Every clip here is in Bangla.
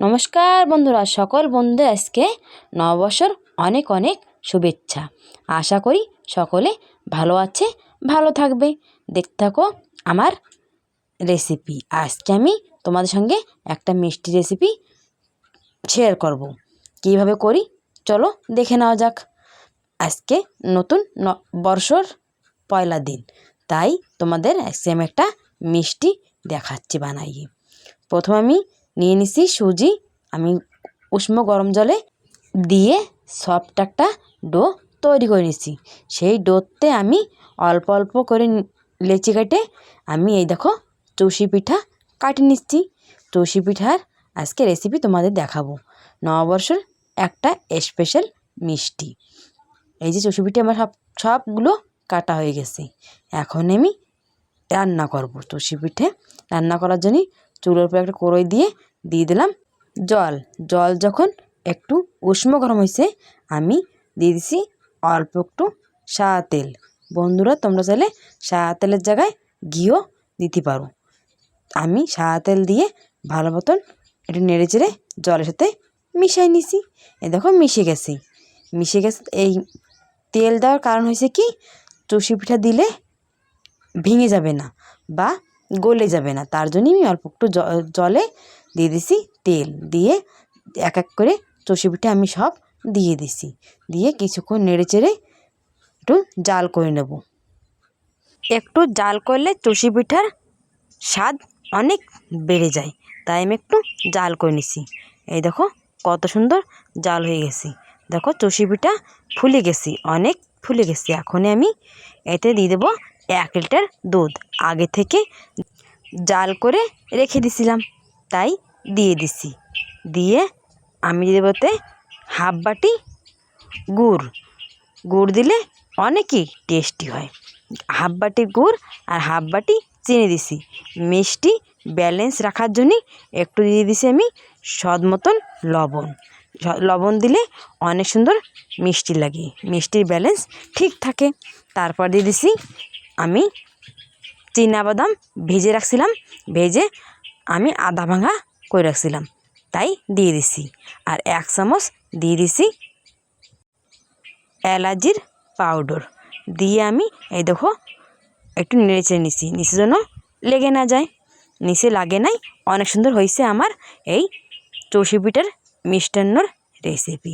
নমস্কার বন্ধুরা, সকল বন্ধু আজকে নববর্ষর অনেক অনেক শুভেচ্ছা। আশা করি সকলে ভালো আছে, ভালো থাকবে। দেখতে থাকো আমার রেসিপি আজকে আমি তোমাদের সঙ্গে একটা মিষ্টি রেসিপি শেয়ার করব। কীভাবে করি? চলো দেখে নেওয়া যাক। আজকে নতুন বর্ষর পয়লা দিন, তাই তোমাদের আজকে আমি একটা মিষ্টি দেখাচ্ছি বানাইয়ে। প্রথমে আমি নিয়ে নিছি সুজি। আমি উষ্ণ গরম জলে দিয়ে সফট একটা ডো তৈরি করে নিছি। সেই ডোতে আমি অল্প অল্প করে লেচি কেটে আমি এই দেখো চৌষি পিঠা কাটিয়ে নিচ্ছি। চৌষি পিঠার আজকে রেসিপি তোমাদের দেখাবো। নববর্ষের একটা স্পেশাল মিষ্টি। এই যে চৌষি পিঠে আমার সব, সবগুলো কাটা হয়ে গেছে। এখন আমি রান্না করব। চৌষি পিঠে রান্না করার জন্যই চুলোর উপরে একটা কড়ই দিয়ে দিয়ে দিলাম জল। জল যখন একটু উষ্ণ গরম হয়েছে আমি দিয়ে দিছি অল্প একটু সাদা তেল। বন্ধুরা, তোমরা চাইলে সাদা তেলের জায়গায় ঘিও দিতে পারো। আমি সাদা তেল দিয়ে ভালো মতন একটু নেড়ে চেড়ে জলের সাথে মিশাই নিছি। এ দেখো, মিশে গেছে। মিশে গেছে, এই তেল দেওয়ার কারণ হয়েছে কি? চষি পিঠা দিলে ভেঙে যাবে না বা গলে যাবে না। তার জন্যই আমি অল্প একটু জলে দিয়ে দিছি, তেল দিয়ে এক এক করে চষি পিঠে আমি সব দিয়ে দিছি। দিয়ে কিছুক্ষণ নেড়ে চেড়ে একটু জাল করে নেব। একটু জাল করলে চষি পিঠার স্বাদ অনেক বেড়ে যায়। তাই আমি একটু জাল করে নিছি। এই দেখো কত সুন্দর জাল হয়ে গেছে। দেখো চষি পিঠা ফুলে গেছি, অনেক ফুলে গেছে। এখনই আমি এতে দিয়ে দেবো এক লিটার দুধ। আগে থেকে জাল করে রেখে দিছিলাম, তাই দিয়ে দিছি। দিয়ে আমি দেবোতে হাফ বাটি গুড় গুড় দিলে অনেকই টেস্টি হয়। হাফ বাটি গুড় আর হাফ বাটি চিনি দিছি। মিষ্টি ব্যালেন্স রাখার জন্যই একটু দিয়ে দিছি আমি স্বাদ মতন লবণ। লবণ দিলে অনেক সুন্দর মিষ্টি লাগে। মিষ্টির ব্যালেন্স ঠিক থাকে। তারপর দিয়ে দিছি আমি বাদাম ভেজে রাখছিলাম, ভেজে আমি আধা ভাঙা করে রাখছিলাম। তাই দিয়ে দিছি। আর এক চামচ দিয়ে দিছি এলাচির পাউডার। দিয়ে আমি এই দেখো একটু নেড়ে চেড়ে নিছি। নিচে যেন লেগে না যায়। নিচে লাগে নাই। অনেক সুন্দর হয়েছে আমার এই চৌষি পিঠার মিষ্টান্নর রেসিপি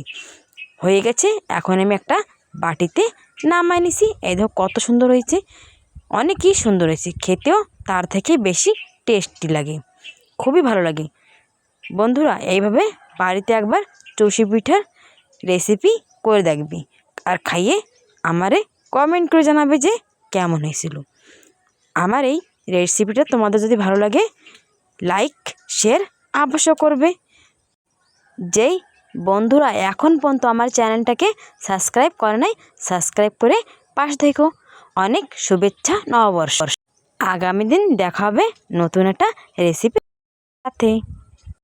হয়ে গেছে। এখন আমি একটা বাটিতে নামাই নিছি। এই দেখো কত সুন্দর হয়েছে। অনেকই সুন্দর হয়েছে। খেতেও তার থেকে বেশি টেস্টি লাগে। খুবই ভালো লাগে। বন্ধুরা, এইভাবে বাড়িতে একবার চৌষি পিঠার রেসিপি করে দেখবি আর খাইয়ে আমারে কমেন্ট করে জানাবে যে কেমন হয়েছিল। আমার এই রেসিপিটা তোমাদের যদি ভালো লাগে লাইক শেয়ার অবশ্য করবে। যেই বন্ধুরা এখন পর্যন্ত আমার চ্যানেলটাকে সাবস্ক্রাইব করে নাই সাবস্ক্রাইব করে পাশ দেখো অনেক শুভেচ্ছা নববর্ষ। আগামী দিন দেখাবে নতুন একটা রেসিপি সাথে।